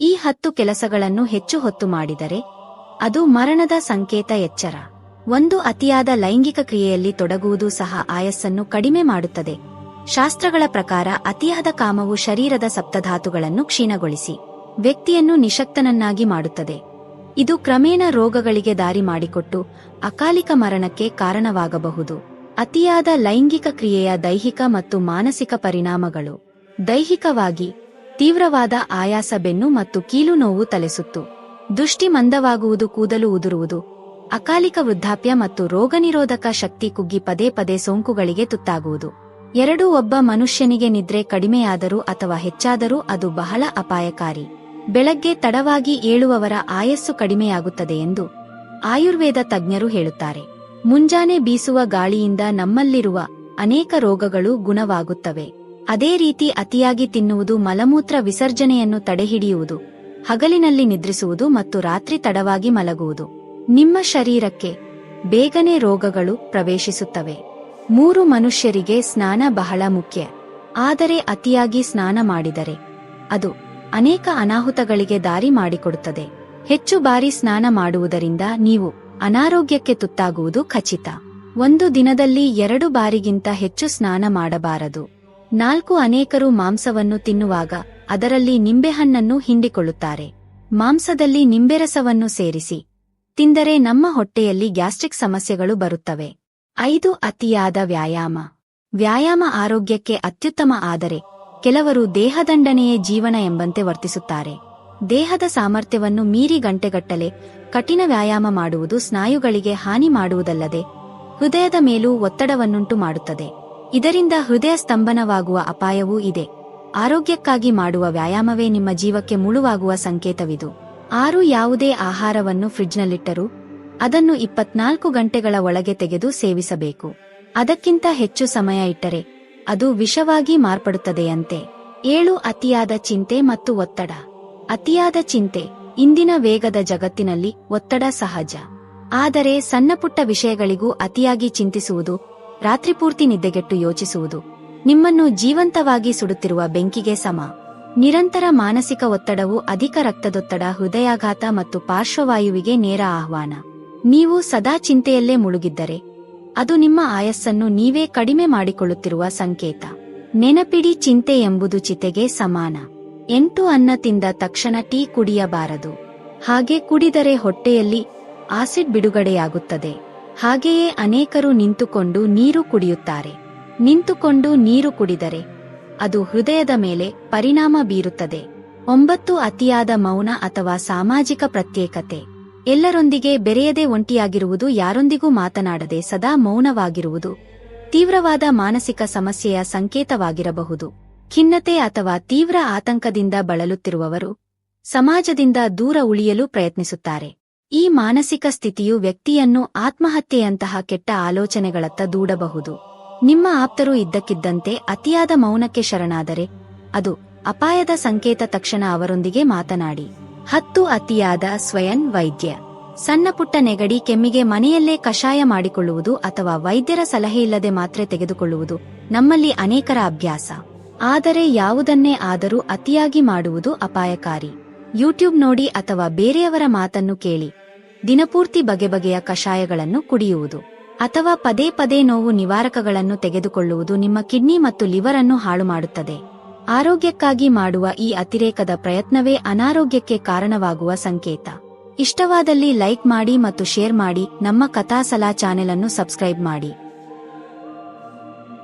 ಈ ಹತ್ತು ಕೆಲಸಗಳನ್ನು ಹೆಚ್ಚು ಹೊತ್ತು ಮಾಡಿದರೆ ಅದು ಮರಣದ ಸಂಕೇತ ಎಚ್ಚರ. ಒಂದು ಅತಿಯಾದ ಲೈಂಗಿಕ ಕ್ರಿಯೆಯಲ್ಲಿ ತೊಡಗುವುದು ಸಹ ಆಯಸ್ಸನ್ನು ಕಡಿಮೆ ಮಾಡುತ್ತದೆ. ಶಾಸ್ತ್ರಗಳ ಪ್ರಕಾರ ಅತಿಯಾದ ಕಾಮವು ಶರೀರದ ಸಪ್ತಧಾತುಗಳನ್ನು ಕ್ಷೀಣಗೊಳಿಸಿ ವ್ಯಕ್ತಿಯನ್ನು ನಿಶಕ್ತನನ್ನಾಗಿ ಮಾಡುತ್ತದೆ. ಇದು ಕ್ರಮೇಣ ರೋಗಗಳಿಗೆ ದಾರಿ ಮಾಡಿಕೊಟ್ಟು ಅಕಾಲಿಕ ಮರಣಕ್ಕೆ ಕಾರಣವಾಗಬಹುದು. ಅತಿಯಾದ ಲೈಂಗಿಕ ಕ್ರಿಯೆಯ ದೈಹಿಕ ಮತ್ತು ಮಾನಸಿಕ ಪರಿಣಾಮಗಳು. ದೈಹಿಕವಾಗಿ ತೀವ್ರವಾದ ಆಯಾಸ ಬೆನ್ನು ಮತ್ತು ಕೀಲು ನೋವು ತಲೆಸುತ್ತು. ದೃಷ್ಟಿ ಮಂದವಾಗುವುದು ಕೂದಲು ಉದುರುವುದು. ಅಕಾಲಿಕ ವೃದ್ಧಾಪ್ಯ ಮತ್ತು ರೋಗನಿರೋಧಕ ಶಕ್ತಿ ಕುಗ್ಗಿ ಪದೇ ಪದೇ ಸೋಂಕುಗಳಿಗೆ ತುತ್ತಾಗುವುದು. ಎರಡೂ ಒಬ್ಬ ಮನುಷ್ಯನಿಗೆ ನಿದ್ರೆ ಕಡಿಮೆಯಾದರೂ ಅಥವಾ ಹೆಚ್ಚಾದರೂ ಅದು ಬಹಳ ಅಪಾಯಕಾರಿ. ಬೆಳಗ್ಗೆ ತಡವಾಗಿ ಏಳುವವರ ಆಯಸ್ಸು ಕಡಿಮೆಯಾಗುತ್ತದೆ ಎಂದು ಆಯುರ್ವೇದ ತಜ್ಞರು ಹೇಳುತ್ತಾರೆ. ಮುಂಜಾನೆ ಬೀಸುವ ಗಾಳಿಯಿಂದ ನಮ್ಮಲ್ಲಿರುವ ಅನೇಕ ರೋಗಗಳು ಗುಣವಾಗುತ್ತವೆ. ಅದೇ ರೀತಿ ಅತಿಯಾಗಿ ತಿನ್ನುವುದು ಮಲಮೂತ್ರ ವಿಸರ್ಜನೆಯನ್ನು ತಡೆಹಿಡಿಯುವುದು, ಹಗಲಿನಲ್ಲಿ ನಿದ್ರಿಸುವುದು ಮತ್ತು ರಾತ್ರಿ ತಡವಾಗಿ ಮಲಗುವುದು. ನಿಮ್ಮ ಶರೀರಕ್ಕೆ ಬೇಗನೆ ರೋಗಗಳು ಪ್ರವೇಶಿಸುತ್ತವೆ. ಮೂರು ಮನುಷ್ಯರಿಗೆ ಸ್ನಾನ ಬಹಳ ಮುಖ್ಯ. ಆದರೆ ಅತಿಯಾಗಿ ಸ್ನಾನ ಮಾಡಿದರೆ ಅದು ಅನೇಕ ಅನಾಹುತಗಳಿಗೆ ದಾರಿ ಮಾಡಿಕೊಡುತ್ತದೆ. ಹೆಚ್ಚು ಬಾರಿ ಸ್ನಾನ ಮಾಡುವುದರಿಂದ ನೀವು ಅನಾರೋಗ್ಯಕ್ಕೆ ತುತ್ತಾಗುವುದು ಖಚಿತ. ಒಂದು ದಿನದಲ್ಲಿ ಎರಡು ಬಾರಿಗಿಂತ ಹೆಚ್ಚು ಸ್ನಾನ ಮಾಡಬಾರದು. ನಾಲ್ಕು ಅನೇಕರು ಮಾಂಸವನ್ನು ತಿನ್ನುವಾಗ ಅದರಲ್ಲಿ ನಿಂಬೆಹಣ್ಣನ್ನು ಹಿಂಡಿಕೊಳ್ಳುತ್ತಾರೆ. ಮಾಂಸದಲ್ಲಿ ನಿಂಬೆರಸವನ್ನು ಸೇರಿಸಿ. ತಿಂದರೆ ನಮ್ಮ ಹೊಟ್ಟೆಯಲ್ಲಿ ಗ್ಯಾಸ್ಟ್ರಿಕ್ ಸಮಸ್ಯೆಗಳು ಬರುತ್ತವೆ. ಐದು ಅತಿಯಾದ ವ್ಯಾಯಾಮ. ವ್ಯಾಯಾಮ ಆರೋಗ್ಯಕ್ಕೆ ಅತ್ಯುತ್ತಮ ಆದರೆ, ಕೆಲವರು ದೇಹದಂಡನೆಯೇ ಜೀವನ ಎಂಬಂತೆ ವರ್ತಿಸುತ್ತಾರೆ. ದೇಹದ ಸಾಮರ್ಥ್ಯವನ್ನು ಮೀರಿ ಗಂಟೆಗಟ್ಟಲೆ ಕಠಿಣ ವ್ಯಾಯಾಮ ಮಾಡುವುದು ಸ್ನಾಯುಗಳಿಗೆ ಹಾನಿ ಮಾಡುವುದಲ್ಲದೆ, ಹೃದಯದ ಮೇಲೂ ಒತ್ತಡವನ್ನುಂಟು ಮಾಡುತ್ತದೆ. ಇದರಿಂದ ಹೃದಯ ಸ್ತಂಭನವಾಗುವ ಅಪಾಯವೂ ಇದೆ. ಆರೋಗ್ಯಕ್ಕಾಗಿ ಮಾಡುವ ವ್ಯಾಯಾಮವೇ ನಿಮ್ಮ ಜೀವಕ್ಕೆ ಮುಳುವಾಗುವ ಸಂಕೇತವಿದು. ಆರು ಯಾವುದೇ ಆಹಾರವನ್ನು ಫ್ರಿಡ್ಜ್ನಲ್ಲಿಟ್ಟರೂ, ಅದನ್ನು ಇಪ್ಪತ್ನಾಲ್ಕು ಗಂಟೆಗಳ ಒಳಗೆ ತೆಗೆದು ಸೇವಿಸಬೇಕು. ಅದಕ್ಕಿಂತ ಹೆಚ್ಚು ಸಮಯ ಇಟ್ಟರೆ, ಅದು ವಿಷವಾಗಿ ಮಾರ್ಪಡುತ್ತದೆಯಂತೆ. ಏಳು ಅತಿಯಾದ ಚಿಂತೆ ಮತ್ತು ಒತ್ತಡ. ಅತಿಯಾದ ಚಿಂತೆ, ಇಂದಿನ ವೇಗದ ಜಗತ್ತಿನಲ್ಲಿ ಒತ್ತಡ ಸಹಜ. ಆದರೆ ಸಣ್ಣಪುಟ್ಟ ವಿಷಯಗಳಿಗೂ ಅತಿಯಾಗಿ ಚಿಂತಿಸುವುದು ರಾತ್ರಿಪೂರ್ತಿ ನಿದ್ದೆಗೆಟ್ಟು ಯೋಚಿಸುವುದು. ನಿಮ್ಮನ್ನು ಜೀವಂತವಾಗಿ ಸುಡುತ್ತಿರುವ ಬೆಂಕಿಗೆ ಸಮ. ನಿರಂತರ ಮಾನಸಿಕ ಒತ್ತಡವು ಅಧಿಕ ರಕ್ತದೊತ್ತಡ, ಹೃದಯಾಘಾತ ಮತ್ತು ಪಾರ್ಶ್ವವಾಯುವಿಗೆ ನೇರ ಆಹ್ವಾನ. ನೀವು ಸದಾ ಚಿಂತೆಯಲ್ಲೇ ಮುಳುಗಿದ್ದರೆ. ಅದು ನಿಮ್ಮ ಆಯಸ್ಸನ್ನು ನೀವೇ ಕಡಿಮೆ ಮಾಡಿಕೊಳ್ಳುತ್ತಿರುವ ಸಂಕೇತ. ನೆನಪಿಡಿ ಚಿಂತೆ ಎಂಬುದು ಚಿತೆಗೆ ಸಮಾನ. ಎಂಟು ಅನ್ನ ತಿಂದ ತಕ್ಷಣ ಟೀ ಕುಡಿಯಬಾರದು. ಹಾಗೆ ಕುಡಿದರೆ ಹೊಟ್ಟೆಯಲ್ಲಿ ಆಸಿಡ್ ಬಿಡುಗಡೆಯಾಗುತ್ತದೆ. ಹಾಗೆಯೇ ಅನೇಕರು ನಿಂತುಕೊಂಡು ನೀರು ಕುಡಿಯುತ್ತಾರೆ. ನಿಂತುಕೊಂಡು ನೀರು ಕುಡಿದರೆ ಅದು ಹೃದಯದ ಮೇಲೆ ಪರಿಣಾಮ ಬೀರುತ್ತದೆ. ಒಂಬತ್ತು ಅತಿಯಾದ ಮೌನ ಅಥವಾ ಸಾಮಾಜಿಕ ಪ್ರತ್ಯೇಕತೆ. ಎಲ್ಲರೊಂದಿಗೆ ಬೆರೆಯದೆ ಒಂಟಿಯಾಗಿರುವುದು ಯಾರೊಂದಿಗೂ ಮಾತನಾಡದೆ ಸದಾ ಮೌನವಾಗಿರುವುದು ತೀವ್ರವಾದ ಮಾನಸಿಕ ಸಮಸ್ಯೆಯ ಸಂಕೇತವಾಗಿರಬಹುದು. ಖಿನ್ನತೆ ಅಥವಾ ತೀವ್ರ ಆತಂಕದಿಂದ ಬಳಲುತ್ತಿರುವವರು ಸಮಾಜದಿಂದ ದೂರ ಉಳಿಯಲು ಪ್ರಯತ್ನಿಸುತ್ತಾರೆ. ಈ ಮಾನಸಿಕ ಸ್ಥಿತಿಯು ವ್ಯಕ್ತಿಯನ್ನು ಆತ್ಮಹತ್ಯೆಯಂತಹ ಕೆಟ್ಟ ಆಲೋಚನೆಗಳತ್ತ ದೂಡಬಹುದು. ನಿಮ್ಮ ಆಪ್ತರು ಇದ್ದಕ್ಕಿದ್ದಂತೆ ಅತಿಯಾದ ಮೌನಕ್ಕೆ ಶರಣಾದರೆ, ಅದು ಅಪಾಯದ ಸಂಕೇತ ತಕ್ಷಣ ಅವರೊಂದಿಗೆ ಮಾತನಾಡಿ. ಹತ್ತು ಅತಿಯಾದ ಸ್ವಯಂ ವೈದ್ಯ. ಸಣ್ಣಪುಟ್ಟ ನೆಗಡಿ ಕೆಮ್ಮಿಗೆ ಮನೆಯಲ್ಲೇ ಕಷಾಯ ಮಾಡಿಕೊಳ್ಳುವುದು ಅಥವಾ ವೈದ್ಯರ ಸಲಹೆಯಿಲ್ಲದೆ ಮಾತ್ರೆ ತೆಗೆದುಕೊಳ್ಳುವುದು ನಮ್ಮಲ್ಲಿ ಅನೇಕರ ಅಭ್ಯಾಸ. ಆದರೆ ಯಾವುದನ್ನೇ ಆದರೂ ಅತಿಯಾಗಿ ಮಾಡುವುದು ಅಪಾಯಕಾರಿ. ಯೂಟ್ಯೂಬ್ ನೋಡಿ ಅಥವಾ ಬೇರೆಯವರ ಮಾತನ್ನು ಕೇಳಿ. ದಿನಪೂರ್ತಿ ಬಗೆ ಬಗೆಯ ಕಷಾಯಗಳನ್ನು ಕುಡಿಯುವುದು. ಅಥವಾ ಪದೇ ಪದೇ ನೋವು ನಿವಾರಕಗಳನ್ನು ತೆಗೆದುಕೊಳ್ಳುವುದು ನಿಮ್ಮ ಕಿಡ್ನಿ ಮತ್ತು ಲಿವರ್ ಅನ್ನು ಹಾಳು ಮಾಡುತ್ತದೆ. ಆರೋಗ್ಯಕ್ಕಾಗಿ ಮಾಡುವ ಈ ಅತಿರೇಕದ ಪ್ರಯತ್ನವೇ ಅನಾರೋಗ್ಯಕ್ಕೆ ಕಾರಣವಾಗುವ ಸಂಕೇತ. ಇಷ್ಟವಾದಲ್ಲಿ ಲೈಕ್ ಮಾಡಿ ಮತ್ತು ಶೇರ್ ಮಾಡಿ, ನಮ್ಮ ಕಥಾಸಲಾ ಚಾನೆಲ್ ಅನ್ನು ಸಬ್ಸ್ಕ್ರೈಬ್ ಮಾಡಿ.